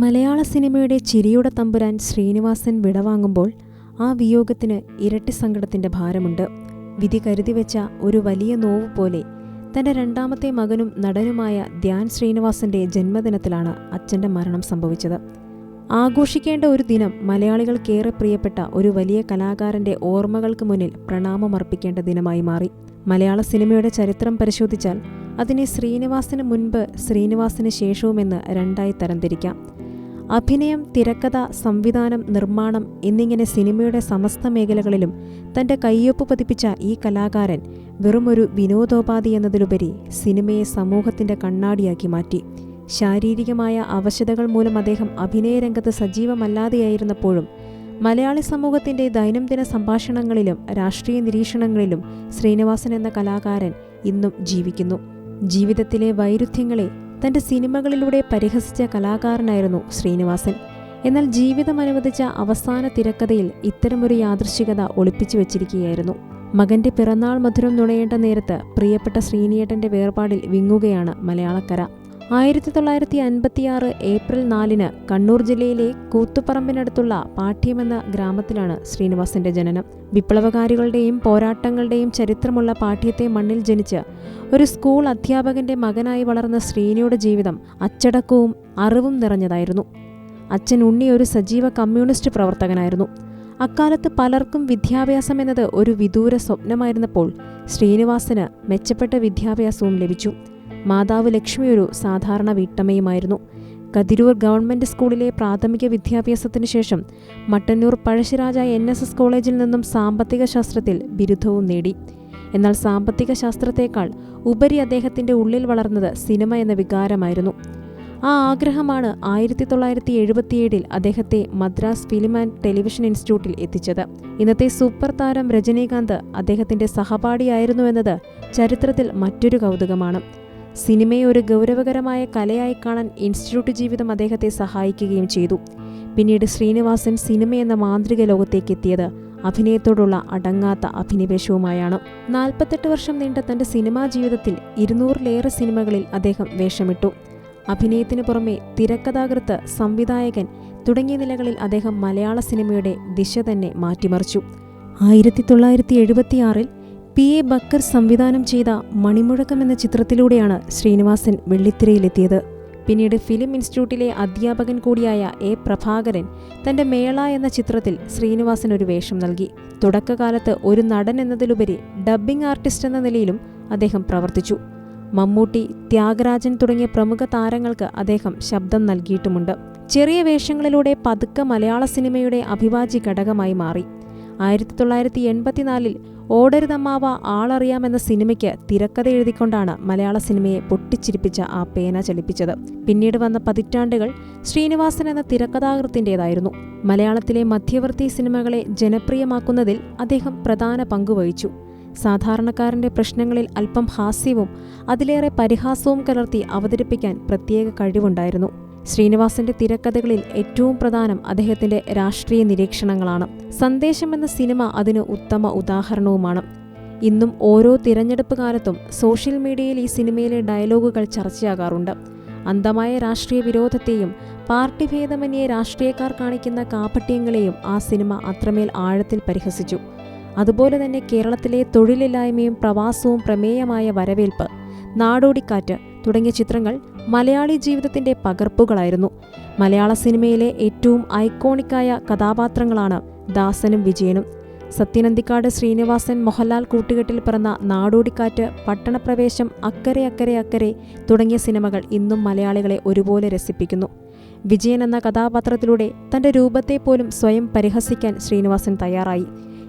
മലയാള സിനിമയുടെ ചിരിയുടെ തമ്പുരാൻ ശ്രീനിവാസൻ വിടവാങ്ങുമ്പോൾ ആ വിയോഗത്തിന് ഇരട്ടി സങ്കടത്തിന്റെ ഭാരമുണ്ട്. വിധി കരുതി വെച്ച ഒരു വലിയ നോവ് പോലെ തന്റെ രണ്ടാമത്തെ മകനും നടനുമായ ധ്യാൻ ശ്രീനിവാസന്റെ ജന്മദിനത്തിലാണ് അച്ഛന്റെ മരണം സംഭവിച്ചത്. ആഘോഷിക്കേണ്ട ഒരു ദിനം മലയാളികൾക്കേറെ പ്രിയപ്പെട്ട ഒരു വലിയ കലാകാരന്റെ ഓർമ്മകൾക്ക് മുന്നിൽ പ്രണാമമർപ്പിക്കേണ്ട ദിനമായി മാറി. മലയാള സിനിമയുടെ ചരിത്രം പരിശോധിച്ചാൽ അതിനെ ശ്രീനിവാസിന് മുൻപ് ശ്രീനിവാസിന് ശേഷവുമെന്ന് രണ്ടായി തരംതിരിക്കാം. അഭിനയം തിരക്കഥ സംവിധാനം നിർമ്മാണം എന്നിങ്ങനെ സിനിമയുടെ സമസ്ത മേഖലകളിലും തന്റെ കയ്യൊപ്പ് പതിപ്പിച്ച ഈ കലാകാരൻ വെറുമൊരു വിനോദോപാധി എന്നതിലുപരി സിനിമയെ സമൂഹത്തിന്റെ കണ്ണാടിയാക്കി മാറ്റി. ശാരീരികമായ അവശതകൾ മൂലം അദ്ദേഹം അഭിനയരംഗത്ത് സജീവമല്ലാതെയായിരുന്നപ്പോഴും മലയാളി സമൂഹത്തിന്റെ ദൈനംദിന സംഭാഷണങ്ങളിലും രാഷ്ട്രീയ നിരീക്ഷണങ്ങളിലും ശ്രീനിവാസൻ എന്ന കലാകാരൻ ഇന്നും ജീവിക്കുന്നു. ജീവിതത്തിലെ വൈരുദ്ധ്യങ്ങളെ തന്റെ സിനിമകളിലൂടെ പരിഹസിച്ച കലാകാരനായിരുന്നു ശ്രീനിവാസൻ. എന്നാൽ ജീവിതം അനുവദിച്ച അവസാന തിരക്കഥയിൽ ഇത്തരമൊരു യാദൃശ്ചികത ഒളിപ്പിച്ചു വച്ചിരിക്കുകയായിരുന്നു. മകന്റെ പിറന്നാൾ മധുരം നുണയേണ്ട നേരത്ത് പ്രിയപ്പെട്ട ശ്രീനിയേട്ടന്റെ വേർപാടിൽ വിങ്ങുകയാണ് മലയാളക്കര. ആയിരത്തി തൊള്ളായിരത്തി അൻപത്തിയാറ് ഏപ്രിൽ നാലിന് കണ്ണൂർ ജില്ലയിലെ കൂത്തുപറമ്പിനടുത്തുള്ള പാഠ്യമെന്ന ഗ്രാമത്തിലാണ് ശ്രീനിവാസന്റെ ജനനം. വിപ്ലവകാരികളുടെയും പോരാട്ടങ്ങളുടെയും ചരിത്രമുള്ള പാഠ്യത്തെ മണ്ണിൽ ജനിച്ച് ഒരു സ്കൂൾ അധ്യാപകന്റെ മകനായി വളർന്ന ശ്രീനിയുടെ ജീവിതം അച്ചടക്കവും അറിവും നിറഞ്ഞതായിരുന്നു. അച്ഛൻ ഉണ്ണി ഒരു സജീവ കമ്മ്യൂണിസ്റ്റ് പ്രവർത്തകനായിരുന്നു. അക്കാലത്ത് പലർക്കും വിദ്യാഭ്യാസം എന്നത് ഒരു വിദൂര സ്വപ്നമായിരുന്നപ്പോൾ ശ്രീനിവാസന് മെച്ചപ്പെട്ട വിദ്യാഭ്യാസവും ലഭിച്ചു. മാതാവ് ലക്ഷ്മി ഒരു സാധാരണ വീട്ടമ്മയുമായിരുന്നു. കതിരൂർ ഗവൺമെന്റ് സ്കൂളിലെ പ്രാഥമിക വിദ്യാഭ്യാസത്തിന് ശേഷം Mattannur Pazhassiraja N S S കോളേജിൽ നിന്നും സാമ്പത്തിക ശാസ്ത്രത്തിൽ ബിരുദവും നേടി. എന്നാൽ സാമ്പത്തിക ശാസ്ത്രത്തേക്കാൾ ഉപരി അദ്ദേഹത്തിന്റെ ഉള്ളിൽ വളർന്നത് സിനിമ എന്ന വികാരമായിരുന്നു. ആ ആഗ്രഹമാണ് ആയിരത്തി തൊള്ളായിരത്തി എഴുപത്തിയേഴിൽ അദ്ദേഹത്തെ മദ്രാസ് ഫിലിം ആൻഡ് ടെലിവിഷൻ ഇൻസ്റ്റിറ്റ്യൂട്ടിൽ എത്തിച്ചത്. ഇന്നത്തെ സൂപ്പർ താരം രജനീകാന്ത് അദ്ദേഹത്തിന്റെ സഹപാഠിയായിരുന്നുവെന്നത് ചരിത്രത്തിൽ മറ്റൊരു കൗതുകമാണ്. സിനിമയെ ഒരു ഗൗരവകരമായ കലയായി കാണാൻ ഇൻസ്റ്റിറ്റ്യൂട്ട് ജീവിതം അദ്ദേഹത്തെ സഹായിക്കുകയും ചെയ്തു. പിന്നീട് ശ്രീനിവാസൻ സിനിമ എന്ന മാന്ത്രിക ലോകത്തേക്ക് എത്തിയത് അഭിനയത്തോടുള്ള അടങ്ങാത്ത അഭിനിവേശവുമായാണ്. നാൽപ്പത്തെട്ട് വർഷം നീണ്ട തന്റെ സിനിമാ ജീവിതത്തിൽ ഇരുന്നൂറിലേറെ സിനിമകളിൽ അദ്ദേഹം വേഷമിട്ടു. അഭിനയത്തിനു പുറമെ തിരക്കഥാകൃത്ത് സംവിധായകൻ തുടങ്ങിയ നിലകളിൽ അദ്ദേഹം മലയാള സിനിമയുടെ ദിശ തന്നെ മാറ്റിമറിച്ചു. ആയിരത്തി തൊള്ളായിരത്തി എഴുപത്തിയാറിൽ പി. എ. ബക്കർ സംവിധാനം ചെയ്ത മണിമുഴക്കം എന്ന ചിത്രത്തിലൂടെയാണ് ശ്രീനിവാസൻ വെള്ളിത്തിരയിലെത്തിയത്. പിന്നീട് ഫിലിം ഇൻസ്റ്റിറ്റ്യൂട്ടിലെ അധ്യാപകൻ കൂടിയായ എ. പ്രഭാകരൻ തന്റെ മേള എന്ന ചിത്രത്തിൽ ശ്രീനിവാസൻ ഒരു വേഷം നൽകി. തുടക്കകാലത്ത് ഒരു നടൻ എന്നതിലുപരി ഡബ്ബിംഗ് ആർട്ടിസ്റ്റ് എന്ന നിലയിലും അദ്ദേഹം പ്രവർത്തിച്ചു. മമ്മൂട്ടി ത്യാഗരാജൻ തുടങ്ങിയ പ്രമുഖ താരങ്ങൾക്ക് അദ്ദേഹം ശബ്ദം നൽകിയിട്ടുമുണ്ട്. ചെറിയ വേഷങ്ങളിലൂടെ പതുക്കെ മലയാള സിനിമയുടെ അഭിവാജ്യ ഘടകമായി മാറി. ആയിരത്തി തൊള്ളായിരത്തി എൺപത്തിനാലിൽ ഓടരുതമ്മാവ ആളറിയാമെന്ന സിനിമയ്ക്ക് തിരക്കഥ എഴുതിക്കൊണ്ടാണ് മലയാള സിനിമയെ പൊട്ടിച്ചിരിപ്പിച്ച ആ പേന ചലിപ്പിച്ചത്. പിന്നീട് വന്ന പതിറ്റാണ്ടുകൾ ശ്രീനിവാസൻ എന്ന തിരക്കഥാകൃത്തിന്റെതായിരുന്നു. മലയാളത്തിലെ മധ്യവർത്തി സിനിമകളെ ജനപ്രിയമാക്കുന്നതിൽ അദ്ദേഹം പ്രധാന പങ്കുവഹിച്ചു സാധാരണക്കാരന്റെ പ്രശ്നങ്ങളിൽ അല്പം ഹാസ്യവും അതിലേറെ പരിഹാസവും കലർത്തി അവതരിപ്പിക്കാൻ പ്രത്യേക കഴിവുണ്ടായിരുന്നു. ശ്രീനിവാസന്റെ തിരക്കഥകളിൽ ഏറ്റവും പ്രധാനം അദ്ദേഹത്തിന്റെ രാഷ്ട്രീയ നിരീക്ഷണങ്ങളാണ്. സന്ദേശം എന്ന സിനിമ അതിന് ഉത്തമ ഉദാഹരണവുമാണ്. ഇന്നും ഓരോ തിരഞ്ഞെടുപ്പ് കാലത്തും സോഷ്യൽ മീഡിയയിൽ ഈ സിനിമയിലെ ഡയലോഗുകൾ ചർച്ചയാകാറുണ്ട്. അന്ധമായ രാഷ്ട്രീയ വിരോധത്തെയും പാർട്ടി ഭേദമന്യേ രാഷ്ട്രീയക്കാർ കാണിക്കുന്ന കാപട്യങ്ങളെയും ആ സിനിമ അത്രമേൽ ആഴത്തിൽ പരിഹസിച്ചു. അതുപോലെ തന്നെ കേരളത്തിലെ തൊഴിലില്ലായ്മയും പ്രവാസവും പ്രമേയമായ വരവേൽപ്പ് നാടോടിക്കാറ്റ് തുടങ്ങിയ ചിത്രങ്ങൾ മലയാളി ജീവിതത്തിന്റെ പകർപ്പുകളായിരുന്നു. മലയാള സിനിമയിലെ ഏറ്റവും ഐക്കോണിക്കായ കഥാപാത്രങ്ങളാണ് ദാസനും വിജയനും. സത്യനന്ദിക്കാട് ശ്രീനിവാസൻ മോഹൻലാൽ കൂട്ടുകെട്ടിൽ പിറന്ന നാടോടിക്കാറ്റ് പട്ടണപ്രവേശം അക്കരെ അക്കരെ അക്കരെ തുടങ്ങിയ സിനിമകൾ ഇന്നും മലയാളികളെ ഒരുപോലെ രസിപ്പിക്കുന്നു. വിജയൻ എന്ന കഥാപാത്രത്തിലൂടെ തന്റെ രൂപത്തെ പോലും സ്വയം പരിഹസിക്കാൻ ശ്രീനിവാസൻ തയ്യാറായി.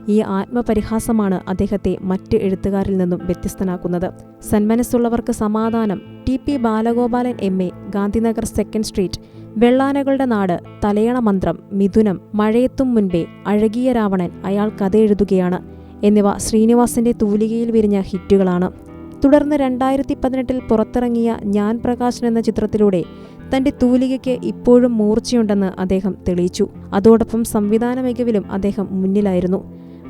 ഈ ആത്മപരിഹാസമാണ് അദ്ദേഹത്തെ മറ്റ് എഴുത്തുകാരിൽ നിന്നും വ്യത്യസ്തനാക്കുന്നത്. സന്മനസ്സുള്ളവർക്ക് സമാധാനം T P Balagopalan M A Gandhinagar second street Vellanakalude Nadu Thalayana Manthram മിഥുനം മഴയെത്തും മുൻപേ അഴകിയ രാവണൻ അയാൾ കഥ എഴുതുകയാണ് എന്നിവ ശ്രീനിവാസന്റെ തൂലികയിൽ വിരിഞ്ഞ ഹിറ്റുകളാണ്. തുടർന്ന് രണ്ടായിരത്തി പതിനെട്ടിൽ പുറത്തിറങ്ങിയ ഞാൻ പ്രകാശൻ എന്ന ചിത്രത്തിലൂടെ തന്റെ തൂലികയ്ക്ക് ഇപ്പോഴും മൂർച്ചയുണ്ടെന്ന് അദ്ദേഹം തെളിയിച്ചു. അതോടൊപ്പം സംവിധാന മികവിലും അദ്ദേഹം മുന്നിലായിരുന്നു.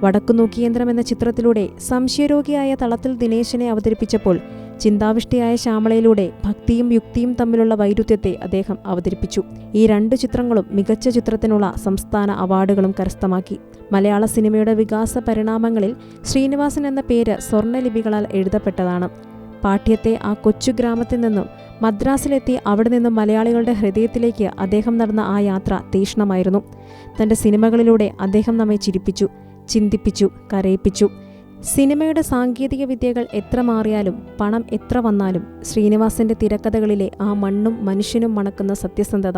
വടക്കുനോക്കിയന്ത്രം എന്ന ചിത്രത്തിലൂടെ സംശയരോഗിയായ തളത്തിൽ ദിനേശനെ അവതരിപ്പിച്ചപ്പോൾ ചിന്താവിഷ്ടിയായ ശ്യാമളയിലൂടെ ഭക്തിയും യുക്തിയും തമ്മിലുള്ള വൈരുദ്ധ്യത്തെ അദ്ദേഹം അവതരിപ്പിച്ചു. ഈ രണ്ട് ചിത്രങ്ങളും മികച്ച ചിത്രത്തിനുള്ള സംസ്ഥാന അവാർഡുകളും കരസ്ഥമാക്കി. മലയാള സിനിമയുടെ വികാസ പരിണാമങ്ങളിൽ ശ്രീനിവാസൻ എന്ന പേര് സ്വർണലിപികളാൽ എഴുതപ്പെട്ടതാണ്. പാഠ്യത്തെ ആ കൊച്ചു ഗ്രാമത്തിൽ നിന്നും മദ്രാസിലെത്തി അവിടെ നിന്നും മലയാളികളുടെ ഹൃദയത്തിലേക്ക് അദ്ദേഹം നടന്ന ആ യാത്ര തീഷ്ണമായിരുന്നു. തന്റെ സിനിമകളിലൂടെ അദ്ദേഹം നമ്മെ ചിരിപ്പിച്ചു ചിന്തിപ്പിച്ചു കരയിപ്പിച്ചു. സിനിമയുടെ സാങ്കേതിക വിദ്യകൾ എത്ര മാറിയാലും പണം എത്ര വന്നാലും ശ്രീനിവാസന്റെ തിരക്കഥകളിലെ ആ മണ്ണും മനുഷ്യനും മണക്കുന്ന സത്യസന്ധത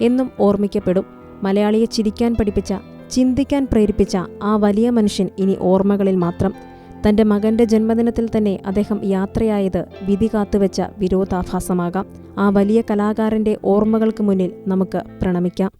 എന്നും ഓർമ്മിക്കപ്പെടും. മലയാളിയെ ചിരിക്കാൻ പഠിപ്പിച്ച ചിന്തിക്കാൻ പ്രേരിപ്പിച്ച ആ വലിയ മനുഷ്യൻ ഇനി ഓർമ്മകളിൽ മാത്രം. തന്റെ മകന്റെ ജന്മദിനത്തിൽ തന്നെ അദ്ദേഹം യാത്രയായത് വിധി കാത്തുവെച്ച വിരോധാഭാസമാകാം. ആ വലിയ കലാകാരന്റെ ഓർമ്മകൾക്ക് മുന്നിൽ നമുക്ക് പ്രണമിക്കാം.